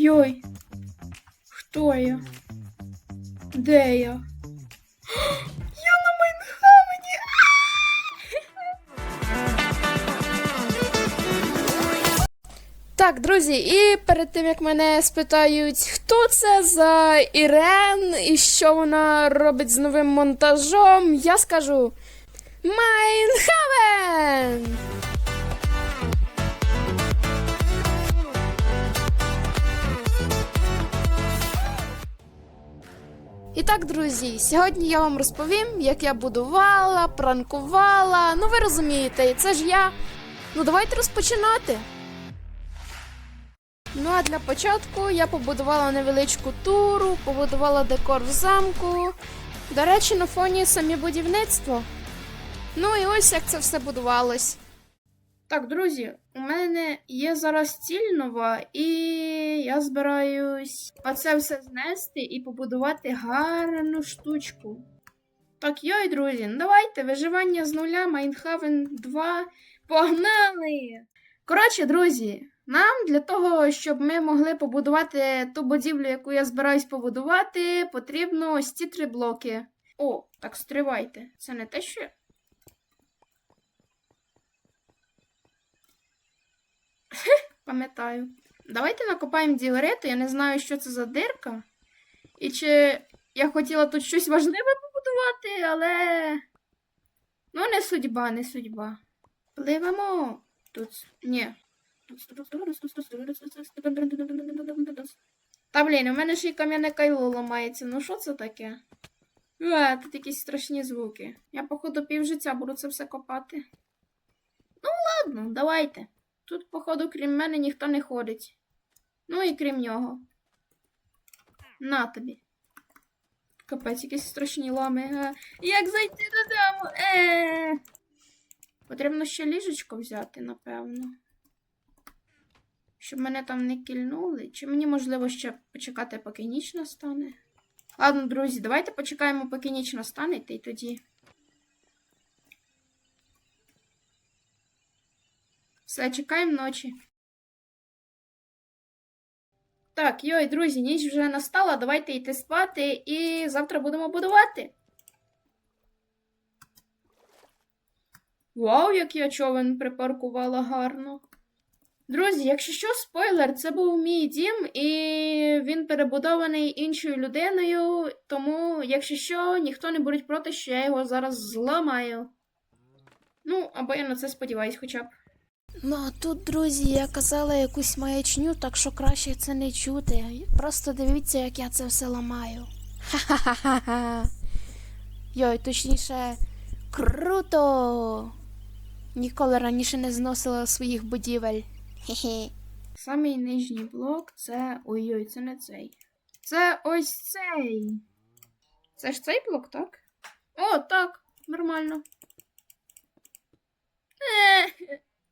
Йой. Хто я? Де я? Я на Майнхавені! Так, друзі, і перед тим як мене спитають, хто це за Ірен і що вона робить з новим монтажом, я скажу Майнхавен! І так, друзі, сьогодні я вам розповім, як я будувала, пранкувала. Ну, ви розумієте, це ж я. Ну, давайте розпочинати. Ну а для початку я побудувала невеличку туру, побудувала декор в замку. До речі, на фоні самі будівництво. Ну і ось як це все будувалось. Так, друзі, у мене є зараз ціль нова, і я збираюсь оце все знести і побудувати гарну штучку. Так, йой, друзі, ну давайте виживання з нуля, Майнхавен 2. Погнали! Коротше, друзі, нам для того, щоб ми могли побудувати ту будівлю, яку я збираюсь побудувати, потрібно ось ці три блоки. О, так стривайте. Це не те, що. Пам'ятаю. Давайте накопаємо діориту, я не знаю, що це за дирка. І чи я хотіла тут щось важливе побудувати, але. Ну, не судьба, не судьба. Пливемо. Тут. Ні. Та блін, у мене ще й кам'яне кайло ламається. Ну що це таке? А, тут якісь страшні звуки. Я, походу, півжиття буду це все копати. Ну, ладно, давайте. Тут, походу, крім мене, ніхто не ходить. Ну і крім нього. На тобі. Капець, якісь страшні лами. Е, Як зайти додому? Е. Потрібно ще ліжечко взяти, напевно. Щоб мене там не кільнули. Чи мені можливо ще почекати, поки ніч настане? Ладно, друзі, давайте почекаємо, поки ніч настане, та й тоді. Все, чекаємо ночі. Так, йой, друзі, ніч вже настала. Давайте йти спати і завтра будемо будувати. Вау, як я човен припаркувала гарно. Друзі, якщо що, спойлер, це був мій дім, і він перебудований іншою людиною, тому, якщо що, ніхто не буде проти, що я його зараз зламаю. Ну, або я на це сподіваюсь, хоча б. Ну, а тут, друзі, я казала якусь маячню, так що краще це не чути. Просто дивіться, як я це все ламаю. Ха-ха-ха-ха. Йой, точніше, круто! Ніколи раніше не зносила своїх будівель. Хе-хе. Самий нижній блок це. Ой-ой, це не цей. Це ось цей. Це ж цей блок, так? О, так, нормально.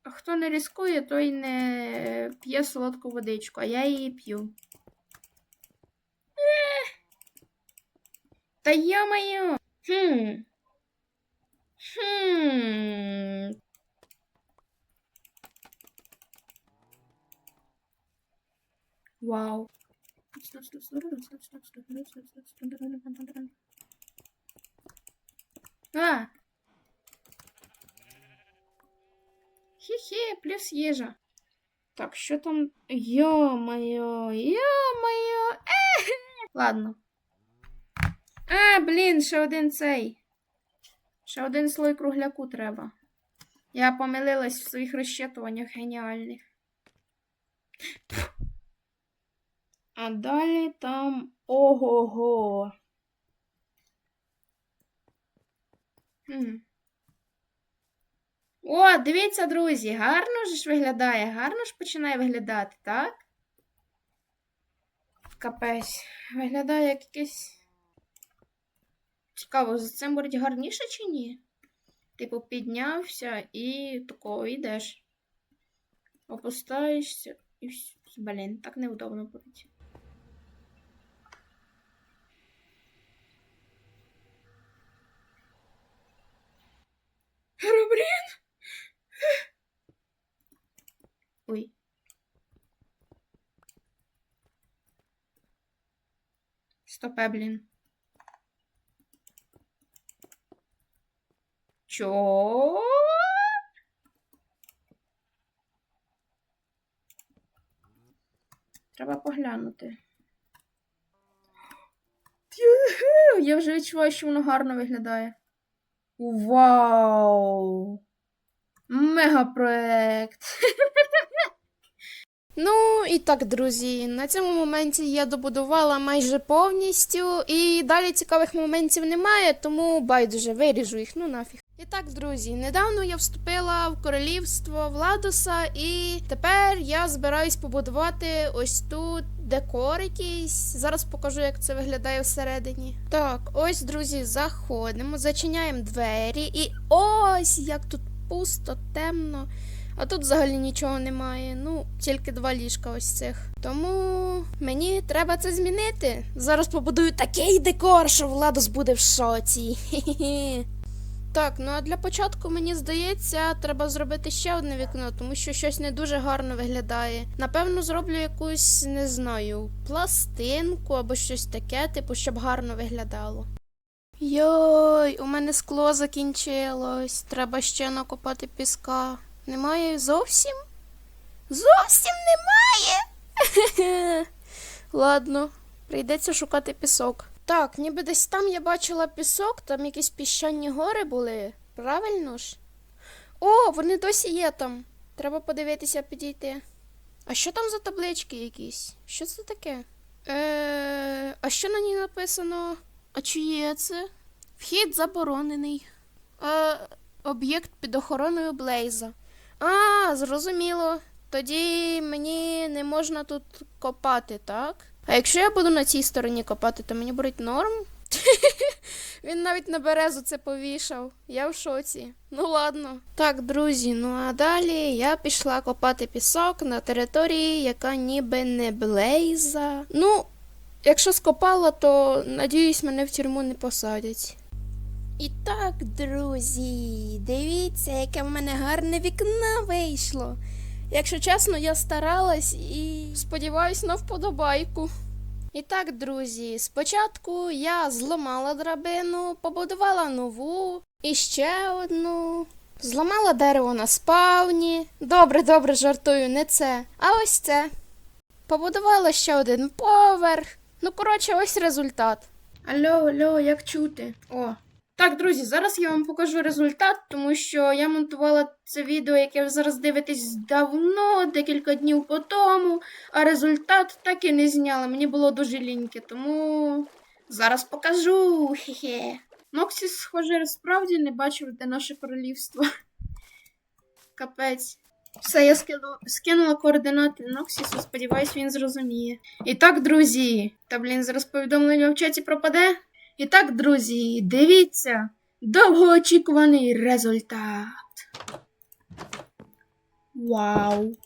А хто не рискує, той не п'є солодку водичку, а я її п'ю. Та йо-моє! Хм. Хм. Вау. А. Хе-хе, плюс їжа. Так, що там? Йо-моє, йо-моє. Ладно. А, блін, ще один цей. Ще один слой кругляку треба. Я помилилась в своїх розчитуваннях геніальних. А далі там ого-го. Хм. О, дивіться, друзі, гарно ж виглядає, гарно ж починає виглядати, так? Капець. Виглядає як якийсь. Цікаво, за цим буде гарніше чи ні? Типу, піднявся і такого йдеш. Опускаєшся і. Блін, так неудобно буде. Херобрін! Ой. Стопе, блін. Чо? Треба поглянути. Я вже відчуваю, що воно гарно виглядає. Вау! Мегапроект! Ну і так, друзі, на цьому моменті я добудувала майже повністю, і далі цікавих моментів немає, тому байдуже виріжу їх, ну нафіг. І так, друзі, недавно я вступила в королівство Владоса, і тепер я збираюсь побудувати ось тут декор якийсь. Зараз покажу, як це виглядає всередині. Так, ось, друзі, заходимо, зачиняємо двері, і ось як тут пусто, темно. А тут взагалі нічого немає. Ну, тільки два ліжка ось цих. Тому мені треба це змінити. Зараз побудую такий декор, що Владос буде в шоці. Так, ну а для початку мені здається, треба зробити ще одне вікно, тому що щось не дуже гарно виглядає. Напевно, зроблю якусь, не знаю, пластинку або щось таке, типу, щоб гарно виглядало. Йой, у мене скло закінчилось. Треба ще накопати піска. Немає зовсім? Зовсім немає. Ладно, прийдеться шукати пісок. Так, ніби десь там я бачила пісок, там якісь піщані гори були. Правильно ж? О, вони досі є там. Треба подивитися, підійти. А що там за таблички якісь? Що це таке? Е, а що на ній написано? А чиє це? Вхід заборонений. Е, об'єкт під охороною Блейза. А, зрозуміло. Тоді мені не можна тут копати, так? А якщо я буду на цій стороні копати, то мені буде норм? Він навіть на березу це повішав. Я в шоці. Ну ладно. Так, друзі, ну а далі я пішла копати пісок на території, яка ніби не блейза. Ну, якщо скопала, то надіюсь, мене в тюрму не посадять. І так, друзі, дивіться, яке в мене гарне вікно вийшло. Якщо чесно, я старалась і сподіваюсь на вподобайку. І так, друзі, спочатку я зламала драбину, побудувала нову і ще одну. Зламала дерево на спавні. Добре, добре, жартую, не це. А ось це. Побудувала ще один поверх. Ну, коротше, ось результат. Алло, алло, як чути? О. Так, друзі, зараз я вам покажу результат, тому що я монтувала це відео, яке ви зараз дивитесь давно, декілька днів по тому, а результат так і не зняла. Мені було дуже ліньки, тому зараз покажу. Хе-хе. Ноксіс, схоже, справді не бачив, де наше королівство. Капець. Все, я скину, скинула координати Ноксісу, сподіваюсь, він зрозуміє. І так, друзі, та блін, зараз повідомлення в чаті пропаде. І так, друзі, дивіться, довгоочікуваний результат. Вау!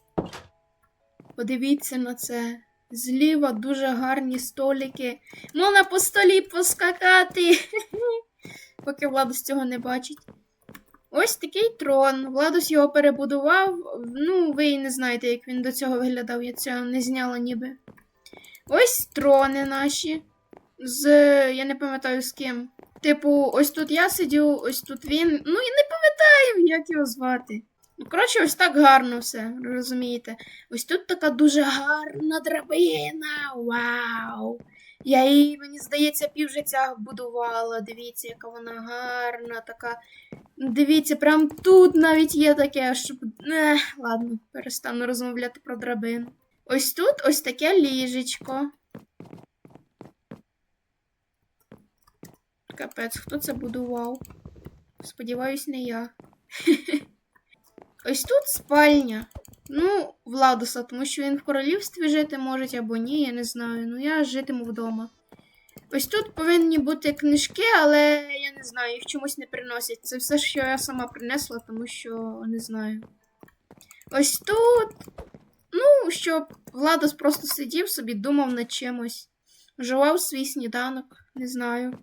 Подивіться на це. Зліва дуже гарні столики. Можна по столі поскакати. Поки Владус цього не бачить. Ось такий трон. Владус його перебудував. Ну, ви і не знаєте, як він до цього виглядав. Я цього не зняла ніби. Ось трони наші. З. Я не пам'ятаю з ким. Типу, ось тут я сидю, ось тут він. Ну, і не пам'ятаю, як його звати. Ну, коротше, ось так гарно все, розумієте? Ось тут така дуже гарна драбина. Вау! Я її, мені здається, півжиття будувала. Дивіться, яка вона гарна, така. Дивіться, прям тут навіть є таке, щоб. Не, ладно, перестану розмовляти про драбину. Ось тут ось таке ліжечко. Капець, хто це будував? Сподіваюсь, не я. Ось тут спальня. Ну, Владуса, тому що він в королівстві жити може або ні, я не знаю. Ну, я житиму вдома. Ось тут повинні бути книжки, але я не знаю, їх чомусь не приносять. Це все, що я сама принесла, тому що не знаю. Ось тут. Ну, щоб Владос просто сидів собі, думав над чимось. Жував свій сніданок, не знаю.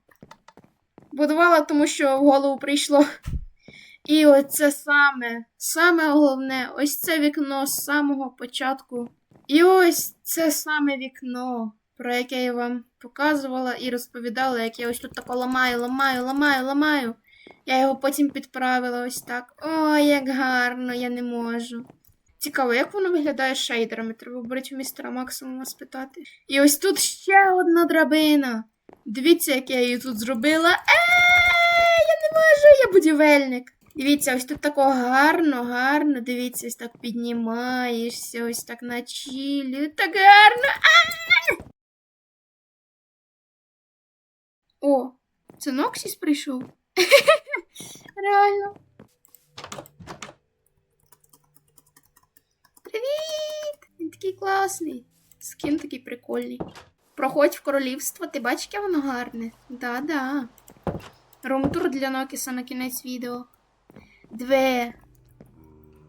Будувала, тому що в голову прийшло. І оце саме, саме головне, ось це вікно з самого початку. І ось це саме вікно. про яке я вам показувала і розповідала, як я ось тут тако ламаю, ламаю, ламаю, ламаю. Я його потім підправила ось так. Ой, як гарно, я не можу. Цікаво, як воно виглядає з шейдерами. Треба брати у містера Максимума спитати. І ось тут ще одна драбина. Дивіться, як я її тут зробила. Е, я не можу, я будівельник. Дивіться, ось тут тако гарно, гарно. Дивіться, ось так піднімаєшся, ось так на чілі. Так гарно. А! О, це Ноксіс прийшов. Реально. Привіт! Він такий класний. Скін такий прикольний. Проходь в королівство, ти бачиш, яке воно гарне? Да-да. Румтур для Нокіса на кінець відео. Две.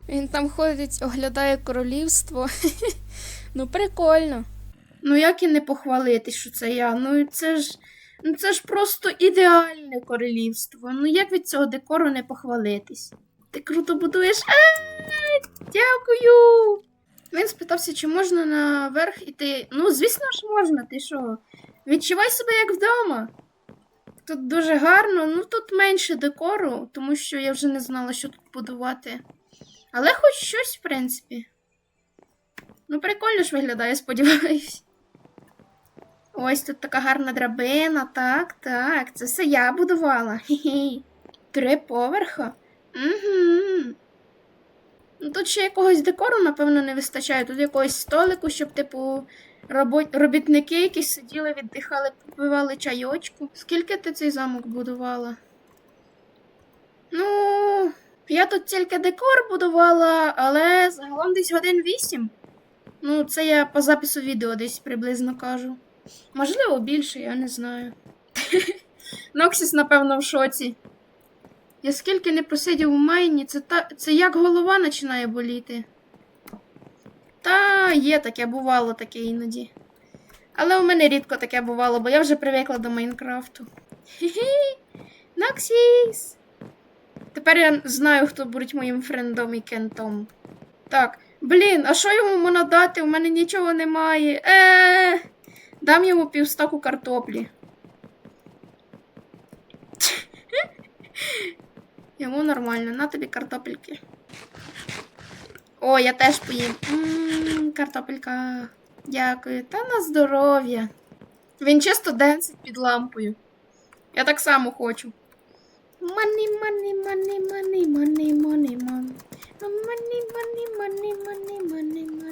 Він там ходить, оглядає королівство. ну, прикольно. Ну як і не похвалити, що це я? Ну це ж. Ну це ж просто ідеальне королівство. Ну як від цього декору не похвалитись? Ти круто будуєш. А, дякую. Він спитався, чи можна наверх іти. Ну, звісно ж можна, ти що? Відчувай себе як вдома. Тут дуже гарно, ну тут менше декору, тому що я вже не знала, що тут будувати. Але хоч щось, в принципі. Ну, прикольно ж виглядає, сподіваюсь. Ось тут така гарна драбина, так, так. Це все я будувала. Хі-хі. Три поверха. Угу. Ну, тут ще якогось декору, напевно, не вистачає. Тут якогось столику, щоб, типу, робо- робітники якісь сиділи, віддихали, попивали чайочку. Скільки ти цей замок будувала? Ну, я тут тільки декор будувала, але загалом десь годин вісім. Ну, це я по запису відео десь приблизно кажу. Можливо, більше, я не знаю. Ноксіс, напевно, в шоці. Я скільки не посидів у майні, це, та... це як голова починає боліти. Та є таке, бувало таке іноді. Але у мене рідко таке бувало, бо я вже привикла до Майнкрафту. Хі-хі! Ноксіс! Тепер я знаю, хто буде моїм френдом і кентом. Так, блін, а що йому можна дати? У мене нічого немає. Е, дам йому півстаку картоплі. Йому нормально, на тобі картопельки. О, я теж поїм. Ммм, картопелька. Дякую. Та на здоров'я. Він чисто денсить під лампою. Я так само хочу. Money, money, money, money, money, money, money. Money, money, money, money, money, money.